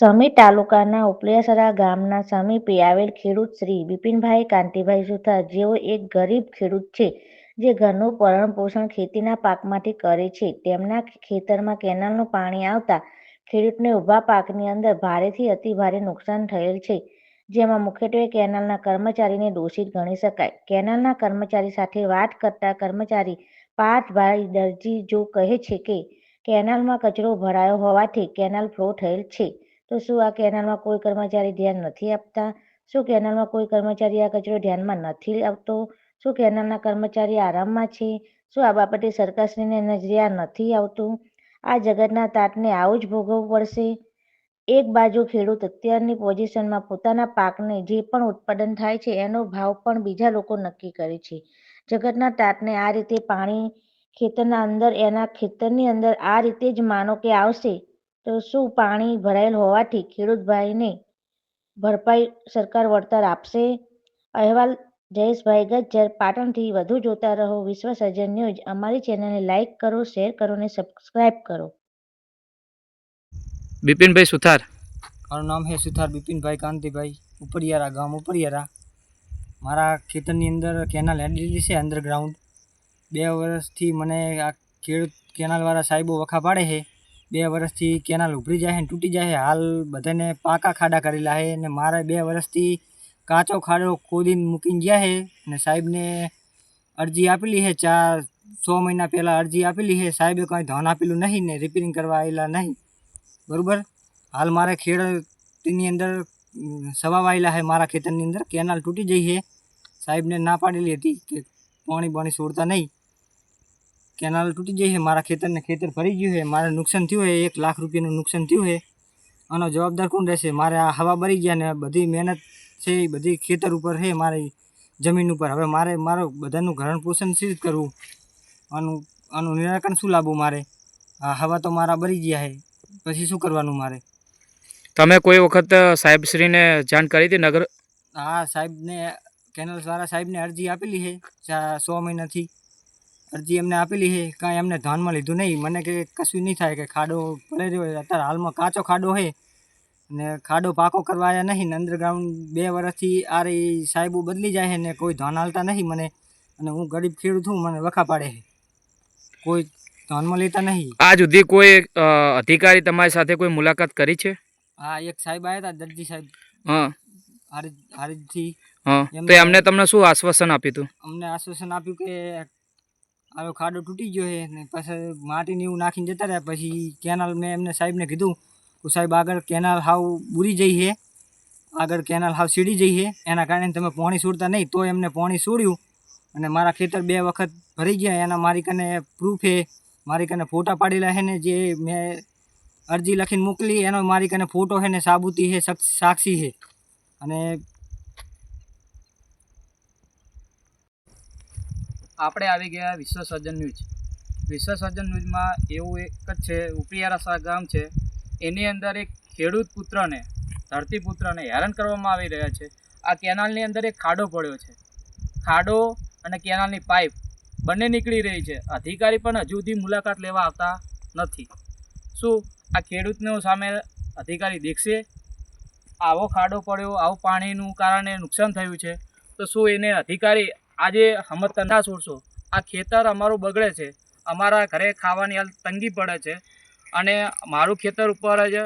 સમી તાલુકાના ઉપલેસરા ગામના સમીપે આવેલ ખેડૂત શ્રી બિપિનભાઈ કાંતિભાઈ સુથાર જેઓ એક ગરીબ ખેડૂત છે, જે ઘરનું ભરણપોષણ ખેતીના પાકમાંથી કરે છે. તેમના ખેતરમાં કેનાલનું પાણી આવતા ખેડૂતને ઊભા પાકની અંદર ભારેથી અતિભારે નુકસાન થયેલ છે, જેમાં મુખ્યત્વે કેનાલના કર્મચારીને દોષિત ગણી શકાય. કેનાલના કર્મચારી સાથે વાત કરતા કર્મચારી પાર્થભાઈ દરજી જો કહે છે કે, કેનાલમાં કચરો ભરાયો હોવાથી કેનાલ ફ્લો થયેલ છે. તો શું આ કેનાલમાં કોઈ કર્મચારી ધ્યાન નથી આપતા? શું કેનાલમાં કોઈ કર્મચારી આ કચરો ધ્યાનમાં નથી આવતો શું કેનાલના કર્મચારી આરામમાં છે? શું આ બાબતે સરકારશ્રીને નજરિયા નથી આવતું? આ જગતના તાતને આવું જ ભોગવવું પડશે? એક બાજુ ખેડૂત અત્યારની પોઝિશનમાં પોતાના પાકને જે પણ ઉત્પાદન થાય છે, એનો ભાવ પણ બીજા લોકો નક્કી કરે છે. જગતના તાતને આ રીતે પાણી ખેતરના અંદર, એના ખેતરની અંદર આ રીતે જ માનો કે આવશે? તો શું પાણી ભરાયેલ હોવાથી ખેડૂત ભાઈને ભરપાઈ સરકાર વળતર આપશે? અહેવાલ જયેશભાઈ ગજ્જર પાટણથી વધુ જોતા રહો વિશ્વ સર્જન ન્યૂઝ અમારી ચેનલને લાઇક કરો શેર કરો અને સબસ્ક્રાઇબ કરો. બિપિનભાઈ સુથાર. મારું નામ હે સુથાર બિપિનભાઈ કાંતિભાઈ ઉપરિયારા ગામ ઉપરિયારા. મારા ખેતરની અંદર કેનાલ હેડેલી છે અંડરગ્રાઉન્ડ. બે વર્ષથી મને આ ખેડૂત કેનાલવાળા સાહેબો વખા પાડે છે. બે વર્ષથી કેનાલ ઉભરી જાય ને તૂટી જાય હાલ બધાને પાકા ખાડા કરેલા છે ને મારે બે વર્ષથી કાચો ખાડો ખોદીને મૂકીને ગયા છે ને સાહેબને અરજી આપેલી છે. ચાર સો મહિના પહેલાં અરજી આપેલી છે. સાહેબે કંઈ ધન આપેલું નહીં ને રિપેરિંગ કરવા આવેલા નહીં. બરાબર? હાલ મારે ખેડની અંદર સવા વાયેલા છે મારા ખેતરની અંદર. કેનાલ તૂટી જઈ છે. સાહેબને ના પાડેલી હતી કે પાણી બાણી છોડતા નહીં. કેનાલ તૂટી જઈ છે મારા ખેતરને ખેતર ભરી ગયું છે મારે નુકસાન થયું છે એક લાખ રૂપિયાનું નુકસાન થયું છે. આનો જવાબદાર કોણ રહેશે? મારે આ હવા ભરી ગયા ને બધી મહેનત છે એ બધી ખેતર ઉપર છે મારી જમીન ઉપર. હવે મારે મારું બધાનું ભરણ પોષણ શી કરવું? આનું આનું નિરાકરણ શું લાવવું મારે? આ હવા તો મારા ભરી ગયા છે પછી શું કરવાનું મારે? તમે કોઈ વખત સાહેબશ્રીને જાણ કરી હતી નગર? હા સાહેબને કેનલ્સવાળા સાહેબને અરજી આપેલી છે સો મહિનાથી. અરજી એમને આપેલી છે કાંઈ એમને ધ્યાનમાં લીધું નહીં. મને કે કશું નહીં થાય કે ખાડો પડે રહ્યો. અત્યારે હાલમાં કાચો ખાડો છે ને ખાડો પાકો કરવા આવ્યા નહીં. ને અંડરગ્રાઉન્ડ બે વર્ષથી આ રહી સાહેબો બદલી જાય છે ને કોઈ ધ્યાન હાલતા નહીં મને. અને હું ગરીબ ખેડૂત છું મને વખા પાડે છે. કોઈ ધ્યાનમાં લેતા નહીં. આ સુધી કોઈ અધિકારી તમારી સાથે કોઈ મુલાકાત કરી છે? હા એક સાહેબ આવ્યા હતા દરજી સાહેબ. હા. હારીજ હારીજથી. હા. તો એમને તમને શું આશ્વાસન આપ્યું હતું? અમને આશ્વાસન આપ્યું કે આવો ખાડો તૂટી ગયો છે ને પછી માટીને એવું નાખીને જતા રહ્યા. પછી કેનાલ મેં એમને સાહેબને કીધું કે સાહેબ આગળ કેનાલ હાવ બુરી જઈ છે. આગળ કેનાલ હાવ સીડી જઈ છે. એના કારણે તમે પાણી છોડતા નહીં તો એમને પાણી છોડ્યું. અને મારા ખેતર બે વખત ભરી ગયા. એના મારી કને પ્રૂફ છે. મારી કને ફોટા પાડેલા છે ને જે મેં અરજી લખીને મોકલી. એનો મારી કને ફોટો છે ને સાબુતી છે સાક્ષી છે. અને આપણે આવી ગયા વિશ્વ સર્જન ન્યૂઝ. વિશ્વ સર્જન ન્યૂઝમાં એવું એક જ છે ઉપરિયારા ગામ છે. એની અંદર એક ખેડૂત પુત્રને ધરતીપુત્રને હેરાન કરવામાં આવી રહ્યા છે. આ કેનાલની અંદર એક ખાડો પડ્યો છે. ખાડો અને કેનાલની પાઇપ બંને નીકળી રહી છે. અધિકારી પણ હજુ સુધી મુલાકાત લેવા આવતા નથી. શું આ ખેડૂતનો સામે અધિકારી દેખશે? આવો ખાડો પડ્યો, આવું પાણીનું કારણે નુકસાન થયું છે. તો શું એને અધિકારી આજે અમે ના છોડશો આ ખેતર અમારું બગડે છે. અમારા ઘરે ખાવાની હાલ તંગી પડે છે. અને મારું ખેતર ઉપર જ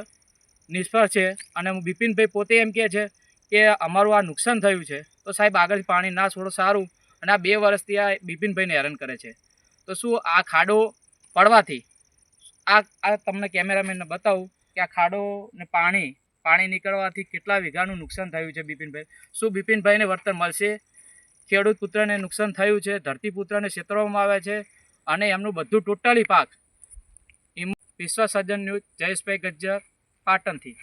નિષ્ફળ છે. અને બિપિનભાઈ પોતે એમ કહે છે કે અમારું આ નુકસાન થયું છે. તો સાહેબ આગળ પાણી ના છોડો, સારું. અને આ બે વર્ષથી આ બિપિનભાઈને હેરાન કરે છે. તો શું આ ખાડો પડવાથી આ આ તમને કેમેરામેનને બતાવું કે આ ખાડો ને પાણી પાણી નીકળવાથી કેટલા વીઘાનું નુકસાન થયું છે બિપિનભાઈ? શું બિપિનભાઈને વળતર મળશે? ખેડૂત પુત્રને નુકસાન થયું છે, ધરતી પુત્રને છેતરવામાં આવે છે અને એમનું બધું ટોટલી પાક. વિશ્વ સર્જન ન્યૂઝ જયેશભાઈ ગજ્જર પાટણથી.